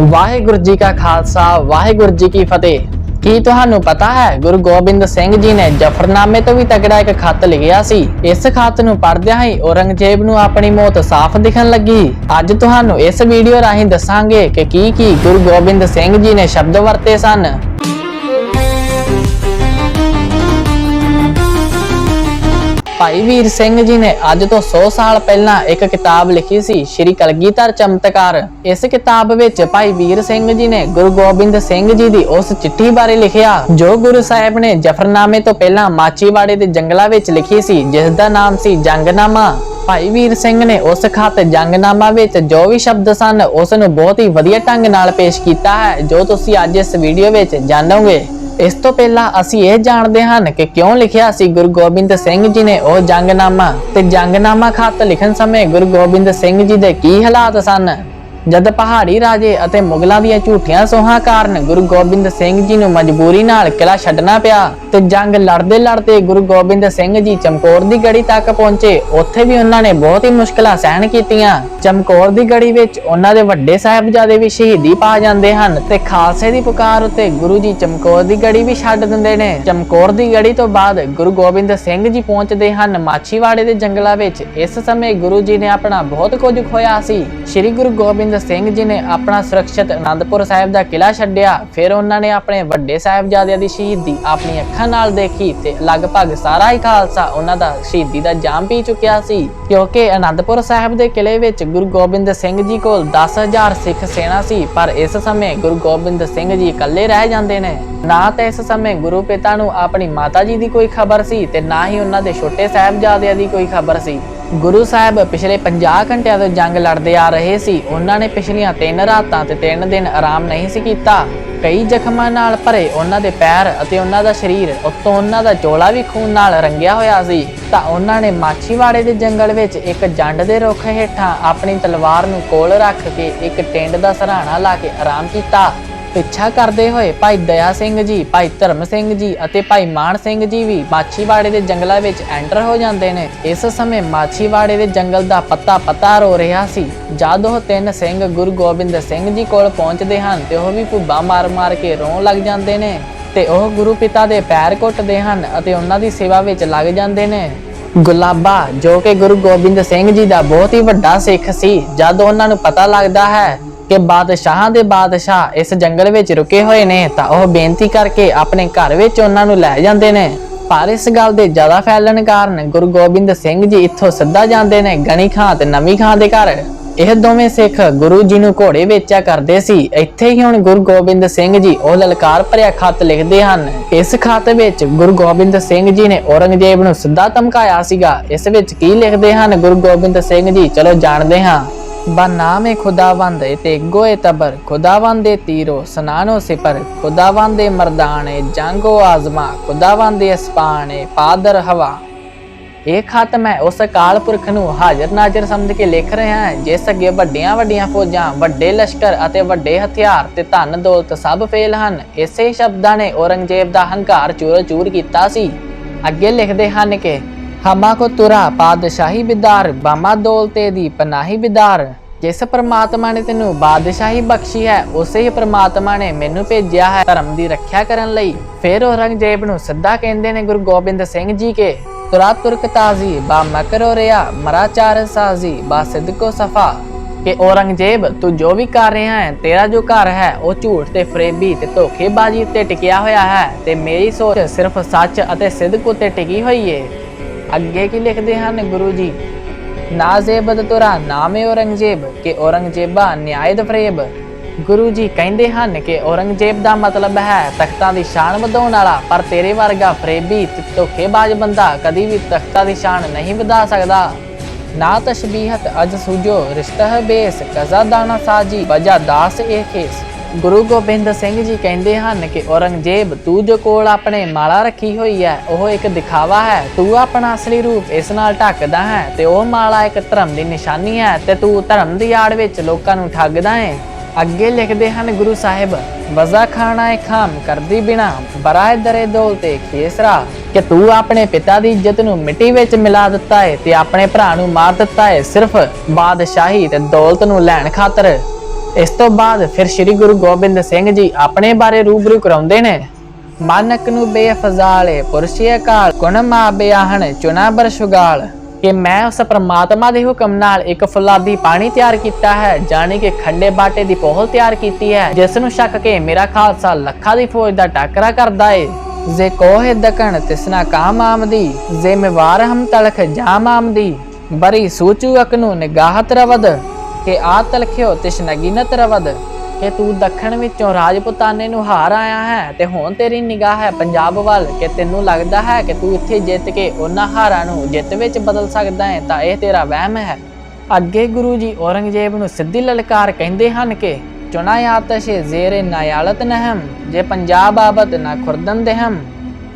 ਵਾਹਿਗੁਰੂ ਜੀ ਕਾ ਖਾਲਸਾ, ਵਾਹਿਗੁਰੂ ਜੀ ਕੀ ਫਤਿਹ। ਕੀ ਤੁਹਾਨੂੰ ਪਤਾ ਹੈ, ਗੁਰੂ ਗੋਬਿੰਦ ਸਿੰਘ ਜੀ ਨੇ ਜਫਰਨਾਮੇ ਤੋਂ ਵੀ ਤਗੜਾ ਇੱਕ ਖੱਤ ਲਿਖਿਆ ਸੀ। ਇਸ ਖੱਤ ਨੂੰ ਪੜ੍ਹਦਿਆਂ ਹੀ ਔਰੰਗਜ਼ੇਬ ਨੂੰ ਆਪਣੀ ਮੌਤ ਸਾਫ਼ ਦਿਖਣ ਲੱਗੀ। ਅੱਜ ਤੁਹਾਨੂੰ ਇਸ ਵੀਡੀਓ ਰਾਹੀਂ ਦੱਸਾਂਗੇ ਕਿ ਕੀ ਕੀ ਗੁਰੂ ਗੋਬਿੰਦ ਸਿੰਘ ਜੀ ਨੇ ਸ਼ਬਦ ਵਰਤੇ ਸਨ। ਭਾਈ ਵੀਰ ਸਿੰਘ ਜੀ ਨੇ ਅੱਜ ਤੋਂ 100 ਸਾਲ ਪਹਿਲਾਂ ਇੱਕ ਕਿਤਾਬ ਲਿਖੀ ਸੀ, ਸ਼੍ਰੀ ਕਲਗੀਧਰ ਚਮਤਕਾਰ। ਇਸ ਕਿਤਾਬ ਵਿੱਚ ਭਾਈ ਵੀਰ ਸਿੰਘ ਜੀ ਨੇ ਗੁਰੂ ਗੋਬਿੰਦ ਸਿੰਘ ਜੀ ਦੀ ਉਸ ਚਿੱਠੀ ਬਾਰੇ ਲਿਖਿਆ, ਜੋ ਗੁਰੂ ਸਾਹਿਬ ਨੇ ਜਫਰਨਾਮੇ ਤੋਂ ਪਹਿਲਾਂ ਮਾਚੀਵਾੜੇ ਦੇ ਜੰਗਲਾਂ ਵਿੱਚ ਲਿਖੀ ਸੀ, ਜਿਸ ਦਾ ਨਾਮ ਸੀ ਜੰਗਨਾਮਾ। ਭਾਈ ਵੀਰ ਸਿੰਘ ਨੇ ਉਸ ਖਤ ਜੰਗਨਾਮਾ ਵਿੱਚ ਜੋ ਵੀ ਸ਼ਬਦ ਸਨ, ਉਸ ਨੂੰ ਬਹੁਤ ਹੀ ਵਧੀਆ ਢੰਗ ਨਾਲ ਪੇਸ਼ ਕੀਤਾ ਹੈ, ਜੋ ਤੁਸੀਂ ਅੱਜ ਇਸ ਵੀਡੀਓ ਵਿੱਚ ਜਾਣੋਗੇ। ਇਸ ਤੋਂ ਪਹਿਲਾਂ ਅਸੀਂ ਇਹ ਜਾਣਦੇ ਹਨ ਕਿ ਕਿਉਂ ਲਿਖਿਆ ਸੀ ਗੁਰੂ ਗੋਬਿੰਦ ਸਿੰਘ ਜੀ ਨੇ ਉਹ ਜੰਗਨਾਮਾ ਤੇ ਜੰਗਨਾਮਾ ਖਤ ਲਿਖਣ ਸਮੇਂ ਗੁਰੂ ਗੋਬਿੰਦ ਸਿੰਘ ਜੀ ਦੇ ਕੀ ਹਾਲਾਤ ਸਨ? ਜਦ ਪਹਾੜੀ ਰਾਜੇ ਅਤੇ ਮੁਗਲਾਂ ਦੀਆਂ ਝੂਠੀਆਂ ਸੋਹਾਂ ਕਾਰਨ ਗੁਰੂ ਗੋਬਿੰਦ ਸਿੰਘ ਜੀ ਨੂੰ ਮਜਬੂਰੀ ਨਾਲ ਕਿਲਾ ਛੱਡਣਾ ਪਿਆ ਤੇ ਜੰਗ ਲੜਦੇ ਲੜਦੇ ਗੁਰੂ ਗੋਬਿੰਦ ਸਿੰਘ ਜੀ ਚਮਕੌਰ ਦੀ ਗੜੀ ਤੱਕ ਪਹੁੰਚੇ। ਉੱਥੇ ਵੀ ਉਹਨਾਂ ਨੇ ਬਹੁਤ ਹੀ ਮੁਸ਼ਕਲਾਂ ਸਹਿਣ ਕੀਤੀਆਂ। ਚਮਕੌਰ ਦੀ ਗੜੀ ਵਿੱਚ ਉਹਨਾਂ ਦੇ ਵੱਡੇ ਸਾਹਿਬਜ਼ਾਦੇ ਵੀ ਸ਼ਹੀਦੀ ਪਾ ਜਾਂਦੇ ਹਨ ਤੇ ਖਾਲਸੇ ਦੀ ਪੁਕਾਰ ਉੱਤੇ ਗੁਰੂ ਜੀ ਚਮਕੌਰ ਦੀ ਗੜੀ ਵੀ ਛੱਡ ਦਿੰਦੇ ਨੇ। ਚਮਕੌਰ ਦੀ ਗੜੀ ਤੋਂ ਬਾਅਦ ਗੁਰੂ ਗੋਬਿੰਦ ਸਿੰਘ ਜੀ ਪਹੁੰਚਦੇ ਹਨ ਮਾਛੀਵਾੜੇ ਦੇ ਜੰਗਲਾਂ ਵਿੱਚ। ਇਸ ਸਮੇਂ ਗੁਰੂ ਜੀ ਨੇ ਆਪਣਾ ਬਹੁਤ ਕੁਝ ਖੋਇਆ ਸੀ। ਸ੍ਰੀ ਗੁਰੂ ਗੋਬਿੰਦ ਸਿੰਘ ਜੀ ਨੇ ਆਪਣਾ ਸੁਰੱਖਿਅਤ ਅਨੰਦਪੁਰ ਸਾਹਿਬ ਦਾ ਕਿਲਾ ਛੱਡਿਆ। ਫਿਰ ਉਹਨਾਂ ਨੇ ਆਪਣੇ ਵੱਡੇ ਸਾਹਿਬਜ਼ਾਦਿਆਂ ਦੀ ਸ਼ਹੀਦੀ ਆਪਣੀ ਅੱਖਾਂ ਨਾਲ ਦੇਖੀ ਤੇ ਲਗਭਗ ਸਾਰਾ ਹੀ ਖਾਲਸਾ ਉਹਨਾਂ ਦਾ ਸ਼ਹੀਦੀ ਦਾ ਜਾਮ ਪੀ ਚੁੱਕਿਆ ਸੀ। ਕਿਉਂਕਿ ਆਨੰਦਪੁਰ ਸਾਹਿਬ ਦੇ ਕਿਲੇ ਵਿੱਚ ਗੁਰੂ ਗੋਬਿੰਦ ਸਿੰਘ ਜੀ ਕੋਲ 10000 ਸਿੱਖ ਸੈਨਾ ਸੀ, ਪਰ ਇਸ ਸਮੇਂ ਗੁਰੂ ਗੋਬਿੰਦ ਸਿੰਘ ਜੀ ਇਕੱਲੇ ਰਹਿ ਜਾਂਦੇ ਨੇ। ਨਾ ਤਾਂ ਇਸ ਸਮੇਂ ਗੁਰੂ ਪਿਤਾ ਨੂੰ ਆਪਣੀ ਮਾਤਾ ਜੀ ਦੀ ਕੋਈ ਖਬਰ ਸੀ ਤੇ ਨਾ ਹੀ ਉਹਨਾਂ ਦੇ ਛੋਟੇ ਸਾਹਿਬਜ਼ਾਦਿਆਂ ਦੀ ਕੋਈ ਖਬਰ ਸੀ। ਗੁਰੂ ਸਾਹਿਬ ਪਿਛਲੇ 50 ਘੰਟਿਆਂ ਤੋਂ ਜੰਗ ਲੜਦੇ ਆ ਰਹੇ ਸੀ। ਉਹਨਾਂ ਨੇ ਪਿਛਲੀਆਂ 3 ਰਾਤਾਂ ਤੇ 3 ਦਿਨ ਆਰਾਮ ਨਹੀਂ ਸੀ ਕੀਤਾ। ਕਈ ਜ਼ਖਮਾਂ ਨਾਲ ਭਰੇ ਉਹਨਾਂ ਦੇ ਪੈਰ ਅਤੇ ਉਹਨਾਂ ਦਾ ਸਰੀਰ, ਉੱਤੋਂ ਉਹਨਾਂ ਦਾ ਚੋਲਾ ਵੀ ਖੂਨ ਨਾਲ ਰੰਗਿਆ ਹੋਇਆ ਸੀ। ਤਾਂ ਉਹਨਾਂ ਨੇ ਮਾਛੀਵਾੜੇ ਦੇ ਜੰਗਲ ਵਿੱਚ ਇੱਕ ਜੰਡ ਦੇ ਰੁੱਖ ਹੇਠਾਂ ਆਪਣੀ ਤਲਵਾਰ ਨੂੰ ਕੋਲ ਰੱਖ ਕੇ ਇੱਕ ਟਿੰਡ ਦਾ ਸਹਾਰਾ ਲਾ ਕੇ ਆਰਾਮ ਕੀਤਾ। ਪਿੱਛਾ ਕਰਦੇ ਹੋਏ ਭਾਈ ਦਇਆ ਸਿੰਘ ਜੀ, ਭਾਈ ਧਰਮ ਸਿੰਘ ਜੀ ਅਤੇ ਭਾਈ ਮਾਨ ਸਿੰਘ ਜੀ ਵੀ ਮਾਛੀਵਾੜੇ ਦੇ ਜੰਗਲਾਂ ਵਿੱਚ ਐਂਟਰ ਹੋ ਜਾਂਦੇ ਨੇ। ਇਸ ਸਮੇਂ ਮਾਛੀਵਾੜੇ ਦੇ ਜੰਗਲ ਦਾ ਪੱਤਾ ਪੱਤਾ ਰੋ ਰਿਹਾ ਸੀ। ਜਦ ਉਹ ਤਿੰਨ ਸਿੰਘ ਗੁਰੂ ਗੋਬਿੰਦ ਸਿੰਘ ਜੀ ਕੋਲ ਪਹੁੰਚਦੇ ਹਨ ਤੇ ਉਹ ਵੀ ਭੁੱਬਾ ਮਾਰ-ਮਾਰ ਕੇ ਰੋਣ ਲੱਗ ਜਾਂਦੇ ਨੇ ਤੇ ਉਹ ਗੁਰੂ ਪਿਤਾ ਦੇ ਪੈਰ ਘੁੱਟਦੇ ਹਨ ਅਤੇ ਉਹਨਾਂ ਦੀ ਸੇਵਾ ਵਿੱਚ ਲੱਗ ਜਾਂਦੇ ਨੇ। ਗੁਲਾਬਾ, ਜੋ ਕਿ ਗੁਰੂ ਗੋਬਿੰਦ ਸਿੰਘ ਜੀ ਦਾ ਬਹੁਤ ਹੀ ਵੱਡਾ ਸਿੱਖ ਸੀ, ਜਦ ਉਹਨਾਂ ਨੂੰ ਪਤਾ ਲੱਗਦਾ ਹੈ ਕਿ ਬਾਦਸ਼ਾਹਾਂ ਦੇ ਬਾਦਸ਼ਾਹ ਇਸ ਜੰਗਲ ਵਿੱਚ ਰੁਕੇ ਹੋਏ ਨੇ ਤਾਂ ਉਹ ਬੇਨਤੀ ਕਰਕੇ ਆਪਣੇ ਘਰ ਵਿੱਚ ਉਹਨਾਂ ਨੂੰ ਲੈ ਜਾਂਦੇ ਨੇ। ਪਰ ਇਸ ਗੱਲ ਦੇ ਜ਼ਿਆਦਾ ਫੈਲਣ ਕਾਰਨ ਗੁਰੂ ਗੋਬਿੰਦ ਸਿੰਘ ਜੀ ਇੱਥੋਂ ਸਿੱਧਾ ਜਾਂਦੇ ਨੇ ਗਣੀ ਖਾਂ ਤੇ ਨਵੀਂ ਖਾਂ ਦੇ ਘਰ। ਇਹ ਦੋਵੇਂ ਸਿੱਖ ਗੁਰੂ ਜੀ ਨੂੰ ਘੋੜੇ ਵੇਚਿਆ ਕਰਦੇ ਸੀ। ਇੱਥੇ ਹੀ ਹੁਣ ਗੁਰੂ ਗੋਬਿੰਦ ਸਿੰਘ ਜੀ ਉਹ ਲਲਕਾਰ ਭਰਿਆ ਖਤ ਲਿਖਦੇ ਹਨ। ਇਸ ਖਤ ਵਿੱਚ ਗੁਰੂ ਗੋਬਿੰਦ ਸਿੰਘ ਜੀ ਨੇ ਔਰੰਗਜ਼ੇਬ ਨੂੰ ਸਿੱਧਾ ਧਮਕਾਇਆ ਸੀਗਾ। ਇਸ ਵਿੱਚ ਕੀ ਲਿਖਦੇ ਹਨ ਗੁਰੂ ਗੋਬਿੰਦ ਸਿੰਘ ਜੀ? ਚਲੋ ਜਾਣਦੇ ਹਾਂ। ਬਾ ਨਾਮੇ ਖੁਦਾਵੰਦ ਤੇ ਗੋਏ ਤਬਰ, ਖੁਦਾਵੰਦੇ ਤੀਰੋ, ਸਨਾਨੋ ਸਿਪਰ, ਖੁਦਾਵੰਦੇ ਮਰਦਾਨੇ, ਜੰਗੋ ਆਜ਼ਮਾ, ਖੁਦਾਵੰਦੇ ਅਸਪਾਨੇ, ਪਾਦਰ ਹਵਾ। ਇਹ ਖਤ ਮੈਂ ਉਸ ਅਕਾਲ ਪੁਰਖ ਨੂੰ ਹਾਜ਼ਰ ਨਾਜ਼ਰ ਸਮਝ ਕੇ ਲਿਖ ਰਿਹਾ ਹਾਂ, ਜਿਸ ਅੱਗੇ ਵੱਡੀਆਂ ਵੱਡੀਆਂ ਫੌਜਾਂ, ਵੱਡੇ ਲਸ਼ਕਰ ਅਤੇ ਵੱਡੇ ਹਥਿਆਰ ਤੇ ਧਨ ਦੌਲਤ ਸਭ ਫੇਲ ਹਨ। ਇਸੇ ਸ਼ਬਦਾਂ ਨੇ ਔਰੰਗਜ਼ੇਬ ਦਾ ਹੰਕਾਰ ਚੂਰ-ਚੂਰ ਕੀਤਾ ਸੀ। ਅੱਗੇ ਲਿਖਦੇ ਹਨ ਕਿ ਹਮਾ ਕੋ ਤੁਰਾ ਪਾਦਸ਼ਾਹੀ ਬਿਦਾਰ ਬਾਮਾ ਦੌਲਤੇ ਦੀ ਪਨਾਹੀ ਬਿਦਾਰ ਜਿਸ ਪ੍ਰਮਾਤਮਾ ਨੇ ਤੈਨੂੰ ਬਾਦਸ਼ਾਹੀ ਬਖਸ਼ੀ ਹੈ, ਉਸੇ ਹੀ ਪ੍ਰਮਾਤਮਾ ਨੇ ਮੈਨੂੰ ਭੇਜਿਆ ਹੈ ਧਰਮ ਦੀ ਰੱਖਿਆ ਕਰਨ ਲਈ। ਫਿਰ ਔਰੰਗਜ਼ੇਬ ਨੂੰ ਸਿੱਧਾ ਕਹਿੰਦੇ ਨੇ ਗੁਰੂ ਗੋਬਿੰਦ ਸਿੰਘ ਜੀ ਕੇ, ਤੁਰਾ ਤੁਰਕ ਤਾਜ਼ੀ, ਬਾ ਮਕਰੋ ਰਿਆ ਮਰਾਚਾਰ ਸਾਜ਼ੀ, ਬਾ ਸਿਦਕੋ ਸਫਾ। ਕਿ ਔਰੰਗਜ਼ੇਬ, ਤੂੰ ਜੋ ਵੀ ਕਰ ਰਿਹਾ ਹੈ, ਤੇਰਾ ਜੋ ਘਰ ਹੈ, ਉਹ ਝੂਠ ਤੇ ਫਰੇਬੀ ਤੇ ਧੋਖੇਬਾਜ਼ੀ ਤੇ ਟਿਕਿਆ ਹੋਇਆ ਹੈ, ਤੇ ਮੇਰੀ ਸੋਚ ਸਿਰਫ ਸੱਚ ਅਤੇ ਸਿਦਕ ਉਤੇ ਟਿਕੀ ਹੋਈ ਏ। ਅੱਗੇ ਕੀ ਲਿਖਦੇ ਹਨ ਗੁਰੂ ਜੀ? ਨਾਜ਼ੇਬਦ ਤੁਰਾ ਨਾਮੇ ਔਰੰਗਜ਼ੇਬ, ਕਿ ਔਰੰਗਜ਼ੇਬਾ ਨਿਆਇਦ ਫਰੇਬ। ਗੁਰੂ ਜੀ ਕਹਿੰਦੇ ਹਨ ਕਿ ਔਰੰਗਜ਼ੇਬ ਦਾ ਮਤਲਬ ਹੈ, ਤਖਤਾਂ ਦੀ ਸ਼ਾਨ ਵਧਾਉਣ ਵਾਲਾ, ਪਰ ਤੇਰੇ ਵਰਗਾ ਫਰੇਬੀ ਧੋਖੇਬਾਜ਼ ਬੰਦਾ ਕਦੀ ਵੀ ਤਖਤਾਂ ਦੀ ਸ਼ਾਨ ਨਹੀਂ ਵਧਾ ਸਕਦਾ। ਨਾ ਤਸ਼ਬੀਹਤ ਅਜ ਸੁਜੋ, ਰਿਸ਼ਤਹ ਬੇਸ, ਕਜ਼ਾ ਦਾਣਾ ਸਾਜੀ, ਵਜਾ ਦਾਸ ਇਹ ਖੇਸ। ਗੁਰੂ ਗੋਬਿੰਦ ਸਿੰਘ ਜੀ ਕਹਿੰਦੇ ਹਨ ਕਿ ਔਰੰਗਜ਼ੇਬ, ਤੂੰ ਜੋ ਕੋਲ ਆਪਣੇ ਮਾਲਾ ਰੱਖੀ ਹੋਈ ਹੈ, ਉਹ ਇੱਕ ਦਿਖਾਵਾ ਹੈ। ਤੂੰ ਆਪਣਾ ਅਸਲੀ ਰੂਪ ਇਸ ਨਾਲ ਢੱਕਦਾ ਹੈ ਤੇ ਉਹ ਮਾਲਾ ਇੱਕ ਧਰਮ ਦੀ ਨਿਸ਼ਾਨੀ ਹੈ ਤੇ ਤੂੰ ਧਰਮ ਦੀ ਆੜ ਵਿੱਚ ਲੋਕਾਂ ਨੂੰ ਠੱਗਦਾ ਹੈ। ਅੱਗੇ ਲਿਖਦੇ ਹਨ ਗੁਰੂ ਸਾਹਿਬ, ਵਜ਼ਾ ਖਾਣਾ ਏ ਖਾਮ, ਕਰਦੀ ਬਿਨਾ ਬਰਾਏ ਦਰੇ ਦੋਲਤੇ ਖੇਸਰਾ ਕਿ ਤੂੰ ਆਪਣੇ ਪਿਤਾ ਦੀ ਇੱਜ਼ਤ ਨੂੰ ਮਿੱਟੀ ਵਿੱਚ ਮਿਲਾ ਦਿੱਤਾ ਹੈ ਤੇ ਆਪਣੇ ਭਰਾ ਨੂੰ ਮਾਰ ਦਿੱਤਾ ਹੈ ਸਿਰਫ ਬਾਦਸ਼ਾਹੀ ਤੇ ਦੌਲਤ ਨੂੰ ਲੈਣ ਖਾਤਰ। ਇਸ ਤੋਂ ਬਾਅਦ ਫਿਰ ਸ੍ਰੀ ਗੁਰੂ ਗੋਬਿੰਦ ਸਿੰਘ ਜੀ ਆਪਣੇ ਬਾਰੇ ਰੂਬਰੂ ਕਰਾਉਂਦੇ ਨੇ। ਮਾਨਕ ਨੂੰ ਬੇਫਜ਼ਾਲੇ ਪੁਰਸ਼ੇ ਕਾਲ ਗੁਣ ਮਾ ਬਿਆਹਣ, ਚੁਣਾ ਬਰਸ਼ੁਗਾਲ। ਕਿ ਮੈਂ ਉਸ ਪ੍ਰਮਾਤਮਾ ਦੇ ਹੁਕਮ ਨਾਲ ਇੱਕ ਫੁੱਲਾਦੀ ਪਾਣੀ ਤਿਆਰ ਕੀਤਾ ਹੈ, ਜਾਣੀ ਕਿ ਖੰਡੇ ਬਾਟੇ ਦੀ ਪੋਹਲ ਤਿਆਰ ਕੀਤੀ ਹੈ, ਜਿਸ ਨੂੰ ਛੱਕ ਕੇ ਮੇਰਾ ਖਾਲਸਾ ਲੱਖਾਂ ਦੀ ਫੌਜ ਦਾ ਟਾਕਰਾ ਕਰਦਾ ਏ। ਜੇ ਕੋਹੇ ਦਕਣ ਤਿਸਨਾ ਕਾਮ ਆਮਦੀ। ਜੇ ਮਿਵਾਰ ਹਮ ਤਲਖ, ਜਾਮ ਆਮਦੀ। ਬਰੀ ਸੂਚੂ ਅਕਨੂ, ਨਿਗਾਹਤ ਰਵਦ। ਕਿ ਆ ਤਲਖਿਓ ਤਿਸ ਨਗੀਨਤ ਰਵਦ ਕਿ ਤੂੰ ਦੱਖਣ ਵਿੱਚੋਂ ਰਾਜਪੂਤਾਨੇ ਨੂੰ ਹਾਰ ਆਇਆ ਹੈ ਤੇ ਹੁਣ ਤੇਰੀ ਨਿਗਾਹ ਹੈ ਪੰਜਾਬ ਵੱਲ, ਕਿ ਤੈਨੂੰ ਲੱਗਦਾ ਹੈ ਕਿ ਤੂੰ ਇੱਥੇ ਜਿੱਤ ਕੇ ਉਹਨਾਂ ਹਾਰਾਂ ਨੂੰ ਜਿੱਤ ਵਿੱਚ ਬਦਲ ਸਕਦਾ ਹੈ, ਤਾਂ ਇਹ ਤੇਰਾ ਵਹਿਮ ਹੈ। ਅੱਗੇ ਗੁਰੂ ਜੀ ਔਰੰਗਜ਼ੇਬ ਨੂੰ ਸਿੱਧੀ ਲਲਕਾਰ ਕਹਿੰਦੇ ਹਨ ਕਿ, ਚੁਣਾ ਆਤਸ਼ੇ ਜ਼ੇਰੇ ਨਾਯਾਲਤ ਨਹਮ, ਜੇ ਪੰਜਾਬ ਆਬਤ ਨਾ ਖੁਰਦਨ ਦੇਹਮ।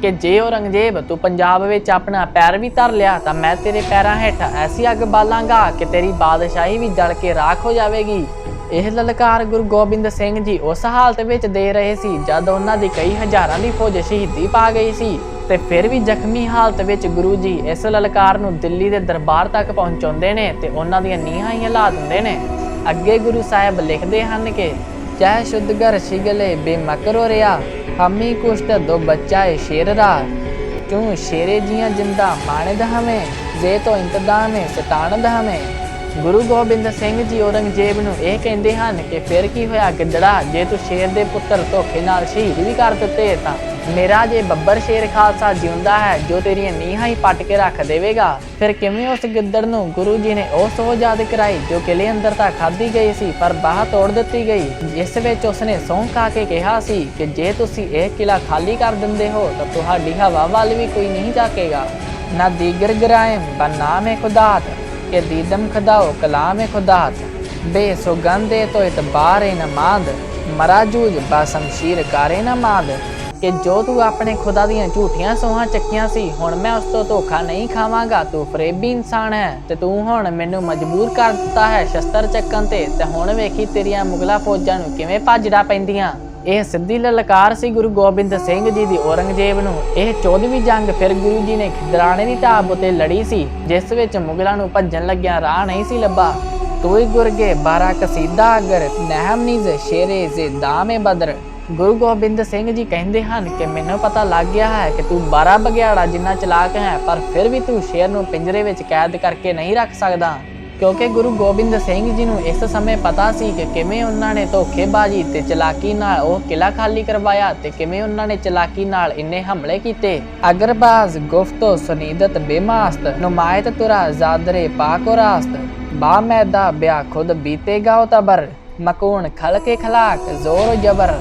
ਕਿ ਜੇ ਔਰੰਗਜ਼ੇਬ ਤੂੰ ਪੰਜਾਬ ਵਿੱਚ ਆਪਣਾ ਪੈਰ ਵੀ ਧਰ ਲਿਆ ਤਾਂ ਮੈਂ ਤੇਰੇ ਪੈਰਾਂ ਹੇਠ ਐਸੀ ਅੱਗ ਬਾਲਾਂਗਾ ਕਿ ਤੇਰੀ ਬਾਦਸ਼ਾਹੀ ਵੀ ਜਲ ਕੇ ਰਾਖ ਹੋ ਜਾਵੇਗੀ। ਇਹ ਲਲਕਾਰ ਗੁਰੂ ਗੋਬਿੰਦ ਸਿੰਘ ਜੀ ਉਸ ਹਾਲਤ ਵਿੱਚ ਦੇ ਰਹੇ ਸੀ ਜਦ ਉਹਨਾਂ ਦੀ ਕਈ ਹਜ਼ਾਰਾਂ ਦੀ ਫੌਜ ਸ਼ਹੀਦੀ ਪਾ ਗਈ ਸੀ ਤੇ ਫਿਰ ਵੀ ਜ਼ਖਮੀ ਹਾਲਤ ਵਿੱਚ ਗੁਰੂ ਜੀ ਇਸ ਲਲਕਾਰ ਨੂੰ ਦਿੱਲੀ ਦੇ ਦਰਬਾਰ ਤੱਕ ਪਹੁੰਚਾਉਂਦੇ ਨੇ ਤੇ ਉਹਨਾਂ ਦੀਆਂ ਨੀਹਾਂ ਹੀ ਹਿਲਾ ਦਿੰਦੇ ਨੇ। ਅੱਗੇ ਗੁਰੂ ਸਾਹਿਬ ਲਿਖਦੇ ਹਨ ਕਿ ਚਾਹ ਸ਼ੁੱਧਗਰ ਸ਼ਿਗਲੇ ਬੇਮਕਰੋ ਰਿਆ, ਹਮੀ ਕੁਸ਼ਤ ਦੋ ਬੱਚਾਏ ਸ਼ੇਰ ਰਾ ਕਿਉਂ ਸ਼ੇਰੇ ਜੀਆਂ ਜਿੰਦਾ ਮਾਣਦ ਹਮੇ ਜੇ ਤੋ ਇੰਤਦਾਮੇ ਸਟਾਣਦ ਹਮੇ ਗੁਰੂ ਗੋਬਿੰਦ ਸਿੰਘ ਜੀ ਔਰੰਗਜ਼ੇਬ ਨੂੰ ਇਹ ਕਹਿੰਦੇ ਹਨ ਕਿ ਫਿਰ ਕੀ ਹੋਇਆ ਗਿੱਦੜਾ, ਜੇ ਤੂੰ ਸ਼ੇਰ ਦੇ ਪੁੱਤਰ ਧੋਖੇ ਨਾਲ ਸ਼ਹੀਦ ਵੀ ਕਰ ਦਿੱਤੇ ਤਾਂ ਮੇਰਾ ਜੇ ਬੱਬਰ ਸ਼ੇਰ ਖਾਲਸਾ ਜਿਉਂਦਾ ਹੈ, ਜੋ ਤੇਰੀਆਂ ਨੀਹਾਂ ਹੀ ਪੱਟ ਕੇ ਰੱਖ ਦੇਵੇਗਾ। ਫਿਰ ਕਿਵੇਂ ਉਸ ਗਿੱਦੜ ਨੂੰ ਗੁਰੂ ਜੀ ਨੇ ਉਹ ਸੋਹ ਯਾਦ ਕਰਾਈ, ਜੋ ਕਿਲੇ ਅੰਦਰ ਤਾਂ ਖਾਧੀ ਗਈ ਸੀ, ਪਰ ਬਾਹਰ ਤੋੜ ਦਿੱਤੀ ਗਈ। ਜਿਸ ਵਿੱਚ ਉਸਨੇ ਸਹੁੰ ਖਾ ਕੇ ਕਿਹਾ ਸੀ ਕਿ ਜੇ ਤੁਸੀਂ ਇਹ ਕਿਲਾ ਖਾਲੀ ਕਰ ਦਿੰਦੇ ਹੋ, ਤਾਂ ਤੁਹਾਡੀ ਹਵਾ ਵੱਲ ਵੀ ਕੋਈ ਨਹੀਂ ਝਾਕੇਗਾ। ਨਾ ਦੀਗਰ ਗਰਾਇਮ ਬਨਾਮੇ ਖੁਦਾਤ ਕਿ ਦੀਦਮ ਖਦਾਓ ਕਲਾਮੇ ਖੁਦਾਤ ਬੇ ਸੁਗੰਧੇ ਤੋ ਇਤਬਾਰੇ ਨਮਾਦ ਮਰਾ ਜੂਜ ਬਾ ਸ਼ਮਸ਼ੀਰ ਕਾਰੇ ਨਮਾਦ ਕਿ ਜੋ ਤੂੰ ਆਪਣੇ ਖੁਦਾ ਦੀਆਂ ਝੂਠੀਆਂ ਸੋਹਾਂ ਚੱਕੀਆਂ ਸੀ, ਹੁਣ ਮੈਂ ਉਸ ਤੋਂ ਧੋਖਾ ਨਹੀਂ ਖਾਵਾਂਗਾ। ਤੂੰ ਫਰੇਬੀ ਇਨਸਾਨ ਹੈ, ਤੇ ਤੂੰ ਹੁਣ ਮੈਨੂੰ ਮਜਬੂਰ ਕਰ ਦਿੱਤਾ ਹੈ ਸ਼ਸਤਰ ਚੱਕਣ ਤੇ। ਤੇ ਹੁਣ ਵੇਖੀ ਤੇਰੀਆਂ ਮੁਗਲਾ ਫੌਜਾਂ ਨੂੰ ਕਿਵੇਂ ਭੱਜੜਾ ਪੈਂਦੀਆਂ। ਇਹ ਸਿੱਧੀ ਲਲਕਾਰ ਸੀ ਗੁਰੂ ਗੋਬਿੰਦ ਸਿੰਘ ਜੀ ਦੀ ਔਰੰਗਜ਼ੇਬ ਨੂੰ। ਇਹ 14ਵੀਂ ਜੰਗ ਫਿਰ ਗੁਰੂ ਜੀ ਨੇ ਖਿਦਰਾਣੇ ਦੀ ਢਾਬ ਉਤੇ ਲੜੀ ਸੀ, ਜਿਸ ਵਿੱਚ ਮੁਗਲਾਂ ਨੂੰ ਭੱਜਣ ਲੱਗਿਆ ਰਾਹ ਨਹੀਂ ਸੀ ਲੱਭਾ। ਤੋਈ ਗੁਰਗੇ ਬਾਰਾ ਕਸੀਦਾ ਅਗਰ, ਨਹਿਮ ਸ਼ੇਰੇ ਜ਼ੇ ਦਾਮੇ ਬਦਰ। ਗੁਰੂ ਗੋਬਿੰਦ ਸਿੰਘ ਜੀ ਕਹਿੰਦੇ ਹਨ ਕਿ ਮੈਨੂੰ ਪਤਾ ਲੱਗ ਗਿਆ ਹੈ ਕਿ ਤੂੰ 12 ਬਗਿਆੜਾ ਜਿੰਨਾ ਚਲਾਕ ਹੈ, ਪਰ ਫਿਰ ਵੀ ਤੂੰ ਸ਼ੇਰ ਨੂੰ ਪਿੰਜਰੇ ਵਿੱਚ ਕੈਦ ਕਰਕੇ ਨਹੀਂ ਰੱਖ ਸਕਦਾ। ਕਿਉਂਕਿ ਗੁਰੂ ਗੋਬਿੰਦ ਸਿੰਘ ਜੀ ਨੂੰ ਇਸ ਸਮੇਂ ਪਤਾ ਸੀ ਕਿ ਕਿਵੇਂ ਉਹਨਾਂ ਨੇ ਧੋਖੇਬਾਜ਼ੀ ਤੇ ਚਲਾਕੀ ਨਾਲ ਉਹ ਕਿਲਾ ਖਾਲੀ ਕਰਵਾਇਆ ਤੇ ਕਿਵੇਂ ਉਹਨਾਂ ਨੇ ਚਲਾਕੀ ਨਾਲ ਇੰਨੇ ਹਮਲੇ ਕੀਤੇ। ਅਗਰਬਾਜ਼, ਗੁਫਤੋ, ਸੁਨੀਦਤ, ਬੇਮਾਸਤ, ਨੁਮਾਇਤ ਤੁਰਾ, ਜ਼ਾਦਰੇ, ਪਾਕੋ ਰਾਸਤ ਬਾ ਮੈਦਾ, ਬਿਆ ਖੁਦ ਬੀਤੇਗਾ ਉਹ ਤਬਰ ਮਕੂਨ ਖਲਕੇ ਖਲਾਕ, ਜ਼ੋਰ ਜਬਰ।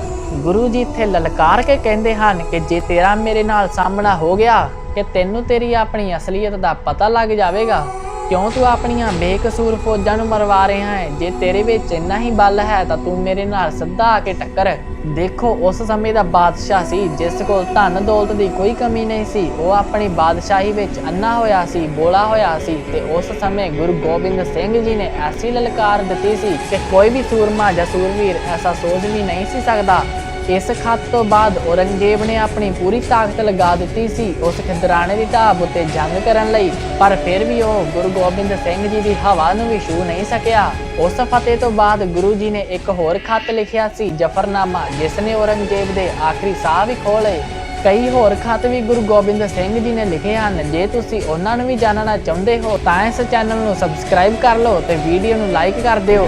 ਗੁਰੂ ਜੀ ਇੱਥੇ ਲਲਕਾਰ ਕੇ ਕਹਿੰਦੇ ਹਨ ਕਿ ਜੇ ਤੇਰਾ ਮੇਰੇ ਨਾਲ ਸਾਹਮਣਾ ਹੋ ਗਿਆ, ਕਿ ਤੈਨੂੰ ਤੇਰੀ ਆਪਣੀ ਅਸਲੀਅਤ ਦਾ ਪਤਾ ਲੱਗ ਜਾਵੇਗਾ। ਕਿਉਂ ਤੂੰ ਆਪਣੀਆਂ ਬੇਕਸੂਰ ਫੌਜਾਂ ਨੂੰ ਮਰਵਾ ਰਿਹਾ ਹੈ? ਜੇ ਤੇਰੇ ਵਿੱਚ ਇੰਨਾ ਹੀ ਬਲ ਹੈ, ਤਾਂ ਤੂੰ ਮੇਰੇ ਨਾਲ ਸਿੱਧਾ ਆ ਕੇ ਟੱਕਰ। ਦੇਖੋ, ਉਸ ਸਮੇਂ ਦਾ ਬਾਦਸ਼ਾਹ ਸੀ, ਜਿਸ ਕੋਲ ਧਨ ਦੌਲਤ ਦੀ ਕੋਈ ਕਮੀ ਨਹੀਂ ਸੀ। ਉਹ ਆਪਣੀ ਬਾਦਸ਼ਾਹੀ ਵਿੱਚ ਅੰਨਾ ਹੋਇਆ ਸੀ, ਬੋਲਾ ਹੋਇਆ ਸੀ ਤੇ ਉਸ ਸਮੇਂ ਗੁਰੂ ਗੋਬਿੰਦ ਸਿੰਘ ਜੀ ਨੇ ਐਸੀ ਲਲਕਾਰ ਦਿੱਤੀ ਸੀ ਕਿ ਕੋਈ ਵੀ ਸੂਰਮਾ ਜਾਂ ਸੂਰਵੀਰ ਐਸਾ ਸੋਚ ਵੀ ਨਹੀਂ ਸੀ ਸਕਦਾ। ਇਸ ਖਤ ਤੋਂ ਬਾਅਦ ਔਰੰਗਜ਼ੇਬ ਨੇ ਆਪਣੀ ਪੂਰੀ ਤਾਕਤ ਲਗਾ ਦਿੱਤੀ ਸੀ, ਉਸ ਖਿਦਰਾਣੇ ਦੀ ਢਾਬ ਉੱਤੇ ਜੰਗ ਕਰਨ ਲਈ। ਪਰ ਫਿਰ ਵੀ ਉਹ ਗੁਰੂ ਗੋਬਿੰਦ ਸਿੰਘ ਜੀ ਦੀ ਹਵਾ ਨੂੰ ਵੀ ਛੂ ਨਹੀਂ ਸਕਿਆ। ਉਸ ਫਤਿਹ ਤੋਂ ਬਾਅਦ ਗੁਰੂ ਜੀ ਨੇ ਇੱਕ ਹੋਰ ਖਤ ਲਿਖਿਆ ਸੀ, ਜਫਰਨਾਮਾ, ਜਿਸ ਨੇ ਔਰੰਗਜ਼ੇਬ ਦੇ ਆਖਰੀ ਸਾਹ ਵੀ ਖੋਲੇ ਕਈ ਹੋਰ ਖਤ ਵੀ ਗੁਰੂ ਗੋਬਿੰਦ ਸਿੰਘ ਜੀ ਨੇ ਲਿਖੇ ਹਨ। ਜੇ ਤੁਸੀਂ ਉਹਨਾਂ ਨੂੰ ਵੀ ਜਾਣਨਾ ਚਾਹੁੰਦੇ ਹੋ, ਤਾਂ ਇਸ ਚੈਨਲ ਨੂੰ ਸਬਸਕ੍ਰਾਈਬ ਕਰ ਲਓ ਤੇ ਵੀਡੀਓ ਨੂੰ ਲਾਈਕ ਕਰ ਦਿਓ।